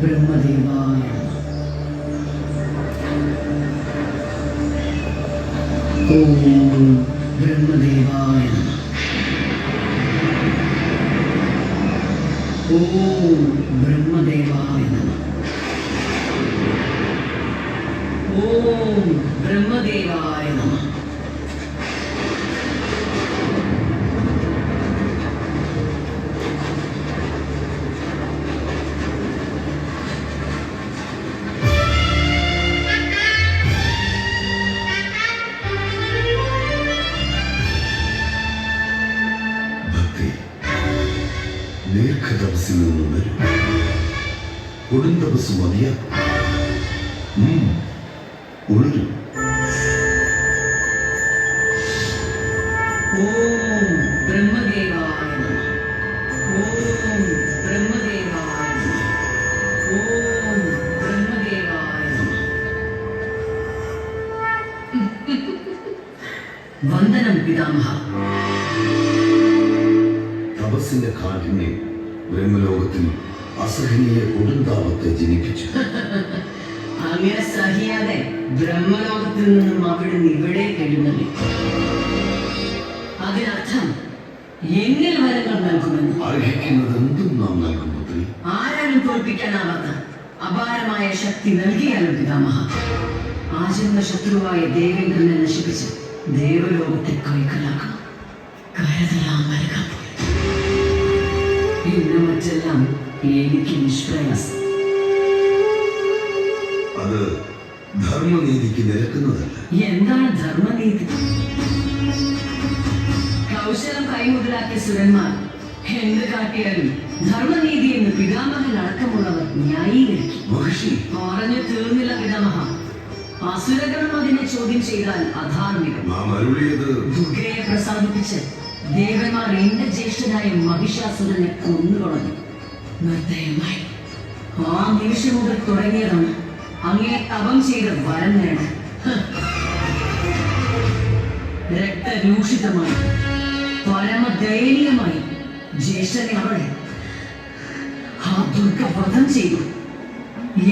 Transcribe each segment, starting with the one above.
ബ്രഹ്മദേവായ ഓം ബ്രഹ്മദേവായ ഓം ബ്രഹ്മദേവായ ഓം ബ്രഹ്മദേവായ നമ കൊടും തപസ് മതിയാക്കും ഉം, ഉണരും ഓം ബ്രഹ്മദേവായ ഓം ബ്രഹ്മദേവായ ഓം ബ്രഹ്മദേവായ വന്ദനം പിതാമഹ. തപസ്സിന്റെ കാഠിന്യം ബ്രഹ്മലോകത്തിൽ അസഹനീയ കൊടുന്താപത്തെ ജനിപ്പിച്ചു. അങ്ങനെ സഹിയാതെ ബ്രഹ്മലോകത്തിൽ നിന്നും അവിടുന്ന് ഇവിടെ എഴുന്നള്ളി. അതിനർത്ഥം എന്നിൽ വരങ്ങൾ നൽകുമെന്ന്. അർഹിക്കുന്നത് എന്തും നാം നൽകും പുത്രി. ആരാലും തോൽപ്പിക്കാനാവാത്ത അപാരമായ ശക്തി നൽകിയാലും പിതാമഹ. ആചരണ ശത്രുവായ ദേവേന്ദ്രനെ നശിപ്പിച്ച് ദേവലോകത്തെ കൈക്കലാക്കണം. കരുതലാം നൽകാൻ ഇന്ന് മറ്റെല്ലാം എനിക്ക് നിഷ്പ്രയാസം. അത് ധർമ്മനീതിക്ക് നിരക്കുന്നതല്ല. എന്താണ് ധർമ്മനീതി? കൗശലം കൈമുതലാക്കിയ സുരന്മാർ എന്ത് കാട്ടിയാലും ധർമ്മനീതി എന്ന് പിതാമഹൻ അടക്കമുള്ളവർ ന്യായീകരിക്കും. മഹർഷി. പറഞ്ഞു തീർന്നില്ല പിതാമഹ. അസുരഗണം അതിനെ ചോദ്യം ചെയ്താൽ അധാർമികം. നാം അരുളിയത് ദുർഗയെ പ്രസാദിപ്പിച്ച് ദേവന്മാർ എന്റെ ജ്യേഷ്ഠനായ മഹിഷാസുരനെ കൊന്നുകളഞ്ഞു നിർദ്ദയമായി. ആ നിമിഷം മുതൽ തുടങ്ങിയതാണ് അങ്ങേ തപം ചെയ്ത് വരം നേടാൻ. രക്തരൂഷിതമായി പരമദയനീയമായി ജ്യേഷ്ഠനെ അവൾ ആ ദുർഗവധം ചെയ്തു.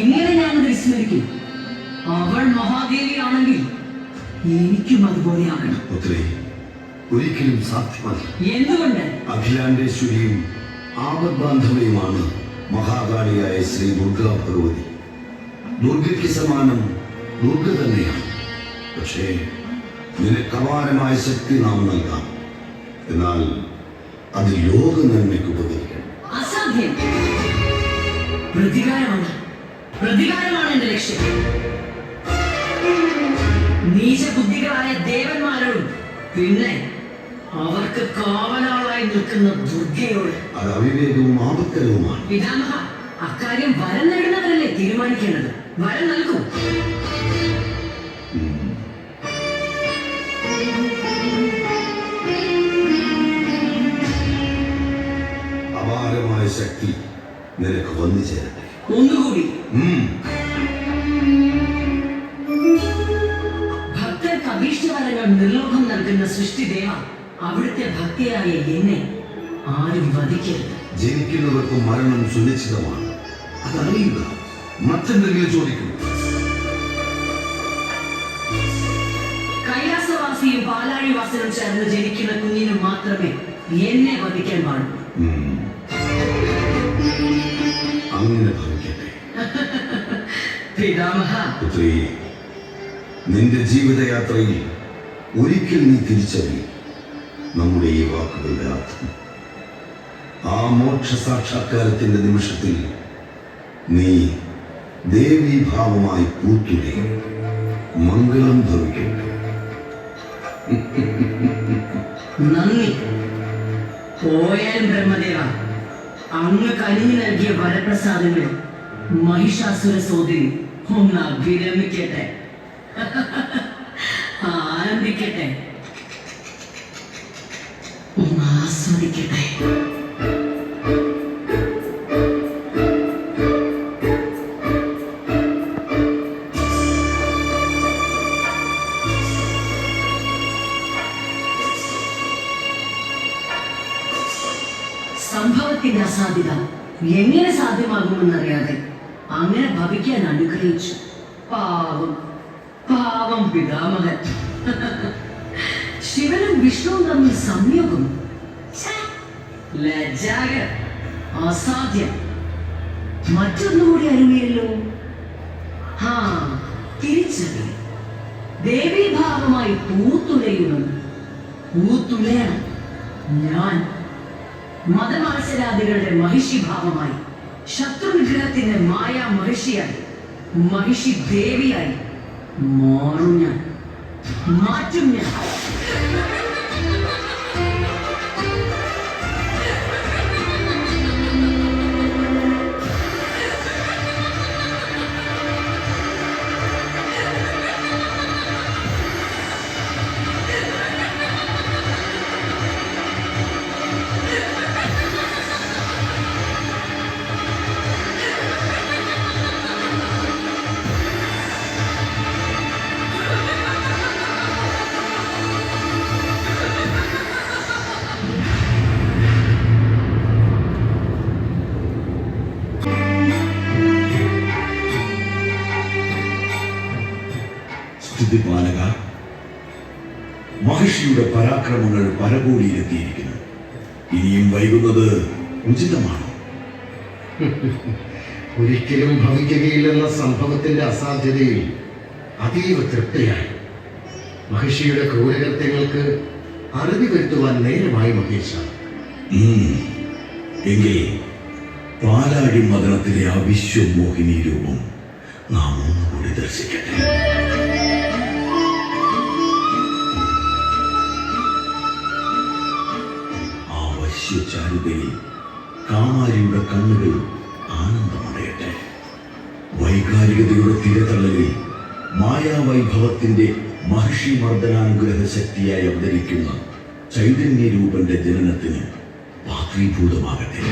എങ്ങനെ ഞാനത് വിസ്മരിക്കും അവൾ മഹാദേവിയാണെങ്കിൽ എനിക്കും അതുപോലെയാകണം. ഒരിക്കലും സാധ്യമല്ല എന്തുകൊണ്ട്? അഖിലാണ്ടേശ്വരിയും ആപദ്ബാന്ധവയുമാണ് മഹാകാളിയായ ശ്രീ ദുർഗാ ഭഗവതി. ദുർഗയ്ക്ക് സമാനം ദുർഗ തന്നെയാണ്. പക്ഷേ നിനക്കവാരമായ ശക്തി നാം നൽകാം. എന്നാൽ അത് ലോക നന്മയ്ക്ക് ഉപകരിക്കണം. അസാധ്യം. പ്രതികാരമാണ്. പ്രതികാരമാണ് എന്റെ ലക്ഷ്യം. നീചബുദ്ധികളായ ദേവന്മാരോടും പിന്നെ അവർക്ക് കാവലാളായി നിൽക്കുന്ന ദുർഗയോട് അത് അവിവേകവും ആപത്തരവുമാണ് പിതാമഹ അക്കാര്യം വരം നേടുന്നവരല്ലേ തീരുമാനിക്കേണ്ടത്? വരം നൽകും. അപാരമായ ശക്തി നിനക്ക് വന്നു ചേരട്ടെ. ഒന്നുകൂടി. ഭക്തർക്ക് അഭീഷ്ടവരങ്ങൾ നിർലോഭം നൽകുന്ന സൃഷ്ടിദേവ അവിടുത്തെ ഭക്തിയായ എന്നെ ആരും വധിക്കരുത്. ജനിക്കുന്നവർക്ക് മരണം സുനിശ്ചിതമാണ്. അതറിയുക മറ്റെന്തെങ്കിലും ചോദിക്കും. കൈലാസവാസിയും പാലാഴിവാസനും ചേർന്ന് ജനിക്കുന്ന കുഞ്ഞിന് മാത്രമേ എന്നെ വധിക്കാൻ പാടുള്ളൂ. ഉം. അങ്ങനെ ഭവിക്കട്ടെ. പിതാമഹ. പുത്രി നിന്റെ ജീവിതയാത്രയിൽ ഒരിക്കൽ നീ തിരിച്ചറിയും. നമ്മുടെ ഈ വാക്കുകളുടെ അർത്ഥം. ആ മോക്ഷ സാക്ഷാത്കാരത്തിന്റെ നിമിഷത്തിൽ നീ ദേവീഭാവമായി പൂത്തുകയും മംഗളം ഭവിക്കട്ടെ. നന്ദി. പോയാലും ബ്രഹ്മദേവ അങ്ങ് കനിഞ്ഞു നൽകിയ വരപ്രസാദങ്ങൾ മഹിഷാസുര സോദരി ഒന്ന് അഭിരമിക്കട്ടെ ആനന്ദിക്കട്ടെ ഒന്ന് ആസ്വദിക്കട്ടെ. സംഭവത്തിന്റെ അസാധ്യത എങ്ങനെ സാധ്യമാകുമെന്നറിയാതെ അങ്ങനെ ഭവിക്കാൻ അനുഗ്രഹിച്ചു. പാവം പാവം പിതാമഹൻ. ശിവനും വിഷ്ണുവും തമ്മിൽ സംയോഗം. ലജ്ജാകരം അസാധ്യം. മറ്റൊന്നുകൂടി അറിവിയല്ലോ ഹാ തിരിച്ചറിയും. ദേവീഭാവമായി പൂത്തുലയുന്നു. പൂത്തുലയണം ഞാൻ. മതമത്സരാദികളുടെ മഹിഷിഭാവമായി ശത്രുവിഗ്രഹത്തിന്റെ മായാ മഹിഷിയായി മഹിഷി ദേവിയായി മാറും ഞാൻ. മാറ്റും ഞാൻ. പരാക്രമങ്ങൾ പരകോടിയിലെത്തിയിരിക്കുന്നു ഇനിയും വൈകുന്നത് ഉചിതമാണ്. ഒരിക്കലും ഭവിക്കുകയില്ലെന്ന സംഭവത്തിന്റെ അസാധ്യതയിൽ അതീവ തൃപ്തിയായി. മഹിഷിയുടെ ക്രൂരകൃത്യങ്ങൾക്ക് അറുതി വരുത്തുവാൻ നേരമായി മഹേഷ. എങ്കിൽ പാലാഴി മദനത്തിലെ ആ വിശ്വമോഹിനി രൂപം നാം ഒന്നുകൂടി ദർശിക്കട്ടെ. വശ്യചാരുതയിൽ കാമാരിയുടെ കണ്ണുകൾ ആനന്ദമടയട്ടെ. വൈകാരികതയുടെ തിരതള്ളലിൽ മായാവൈഭവത്തിന്റെ മഹർഷി മർദ്ദനാനുഗ്രഹ ശക്തിയായി അവതരിക്കുന്ന ചൈതന്യരൂപന്റെ ജനനത്തിന് പാത്രീഭൂതമാകട്ടെ.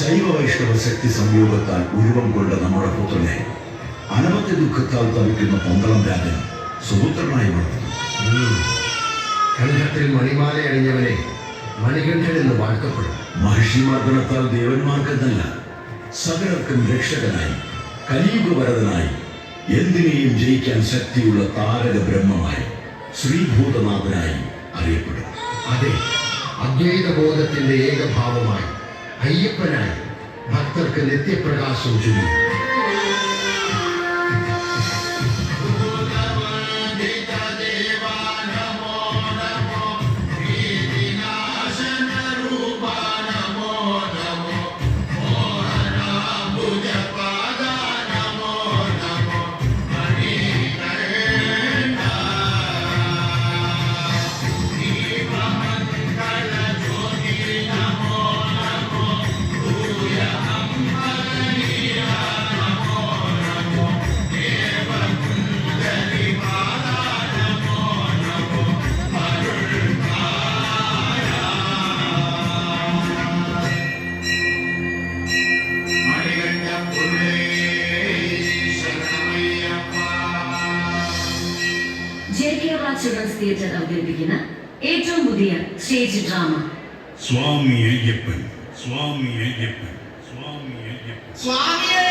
ശൈവ വൈഷ്ണവ ശക്തി സംയോഗത്താൽ ഉരുവം കൊണ്ട നമ്മുടെ പുത്രനെ അനവധി ദുഃഖത്താൽ തവിക്കുന്ന പന്തളം രാജൻ സുപുത്രനായി വളർന്നു ഉം. കണ്ഠത്തിൽ മണിമാല അണിഞ്ഞവനെ മണികണ്ഠൻ എന്ന് വാഴ്ത്തപ്പെടും മഹർഷിമാർദ്ദനത്താൽ ദേവന്മാർക്കെന്നല്ല സകലർക്കും രക്ഷകനായി കലിയുഗവരതനായി എന്തിനേയും ജയിക്കാൻ ശക്തിയുള്ള താരക ബ്രഹ്മമായി ശ്രീഭൂതനാഥനായി അറിയപ്പെടും അതെ അദ്വൈതബോധത്തിന്റെ ഏകഭാവമായി അയ്യപ്പനായി ഭക്തർക്ക് നിത്യപ്രകാശം ചൊരിയും തിയേറ്റർ അവതരിപ്പിക്കുന്ന ഏറ്റവും പുതിയ സ്റ്റേജ് ഡ്രാമ. സ്വാമി അയ്യപ്പൻ സ്വാമി അയ്യപ്പൻ സ്വാമി അയ്യപ്പൻ. സ്വാമിയേ!